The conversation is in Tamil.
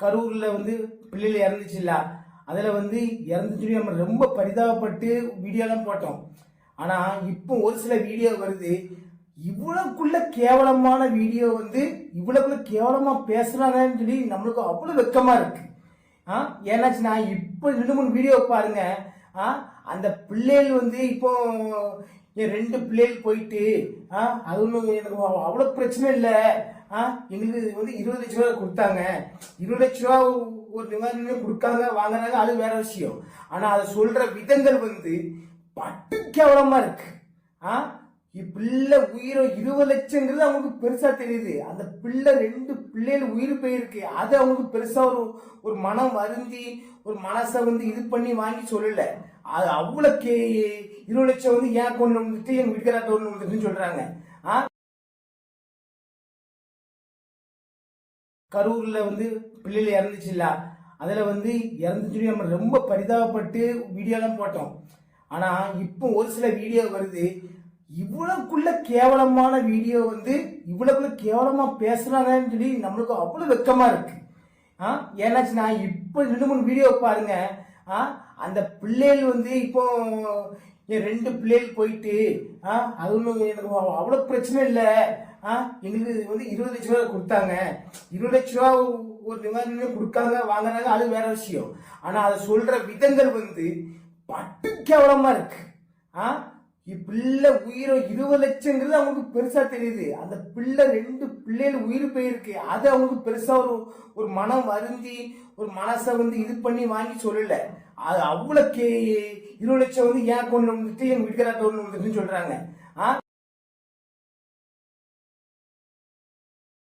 கரூரில் வந்து பிள்ளைகள் இறந்துச்சுல்ல? அதில் வந்து இறந்துச்சு நம்ம ரொம்ப பரிதாபப்பட்டு வீடியோலாம் போட்டோம். ஆனால் இப்போ ஒரு சில வீடியோ வருது. இவ்வளோக்குள்ள கேவலமான வீடியோ வந்து இவ்வளோக்குள்ள கேவலமாக பேசுகிறாங்கன்னு சொல்லி நம்மளுக்கு அவ்வளோ வெக்கமாக இருக்குது ஆ? ஏன்னாச்சுன்னா இப்போ ரெண்டு மூணு வீடியோ பாருங்கள் அந்த பிள்ளைகள் வந்து இப்போ என் ரெண்டு பிள்ளைகள் போயிட்டு ஆ? அது ஒன்றும் எனக்கு அவ்வளோ பிரச்சனை இல்லை. ஆ? எங்களுக்கு வந்து இருபது லட்ச ரூபா கொடுத்தாங்க. இருபது லட்ச ரூபா ஒரு நிவாரணமே கொடுக்காங்க வாங்குறாங்க அது வேற விஷயம். ஆனால் அதை சொல்ற விதங்கள் வந்து பட்டு கேவலமாக இருக்கு. ஆ? பிள்ளை உயிரை இருபது லட்சங்கிறது அவங்களுக்கு பெருசா தெரியுது. அந்த பிள்ளை ரெண்டு பிள்ளைகள் உயிர் போயிருக்கு. அது அவங்களுக்கு பெருசா ஒரு ஒரு மனம் வருந்தி ஒரு மனசை வந்து இது பண்ணி வாங்கி சொல்லல. அது அவ்வளவு கே இருபது லட்சம் வந்து ஏன் கொண்டு வந்துட்டு எங்க வீட்டுக்காரட்ட ஒன்று வந்துட்டுன்னு சொல்றாங்க. ஆ? கரூர்ல வந்து பிள்ளைகள் இறந்துச்சுல்ல அதுல வந்து இறந்துச்சு நம்ம ரொம்ப பரிதாபப்பட்டு வீடியோலாம் போட்டோம். ஆனா இப்போ ஒரு சில வீடியோ வருது. இவ்வளவுக்குள்ள கேவலமான வீடியோ வந்து இவ்வளவுக்குள்ள கேவலமா பேசுறாங்கன்னு சொல்லி நம்மளுக்கு அவ்வளவு வெக்கமா இருக்கு. ஆ? ஏன்னாச்சு நான் இப்போ ரெண்டு மூணு வீடியோ பாருங்க. ஆ? அந்த பிள்ளைகள் வந்து இப்போ என் ரெண்டு பிள்ளைகள் போயிட்டு ஆ? அது ஒன்றும் எனக்கு அவ்வளோ பிரச்சனை இல்லை. ஆ? எங்களுக்கு வந்து இருபது லட்ச ரூபா கொடுத்தாங்க. இருபது லட்ச ரூபா ஒரு நிவாரணம் கொடுக்காங்க வாங்குறாங்க அது வேற விஷயம். ஆனால் அதை சொல்ற விதங்கள் வந்து பட்டு கேவலமா இருக்கு. ஆ? பிள்ளை உயிரோ இருபது லட்சங்கிறது அவங்களுக்கு பெருசா தெரியுது. அந்த பிள்ளை ரெண்டு பிள்ளைகள் உயிர் போயிருக்கு. அது அவங்களுக்கு பெருசா ஒரு ஒரு மனம் வருந்தி ஒரு மனசை வந்து இது பண்ணி வாங்கி சொல்லல. அது அவ்வளோ கே இருபது லட்சம் வந்து ஏன் கொண்டு வந்துட்டு எங்க வீட்டுக்காரட்ட ஒன்று வந்துட்டுன்னு சொல்றாங்க.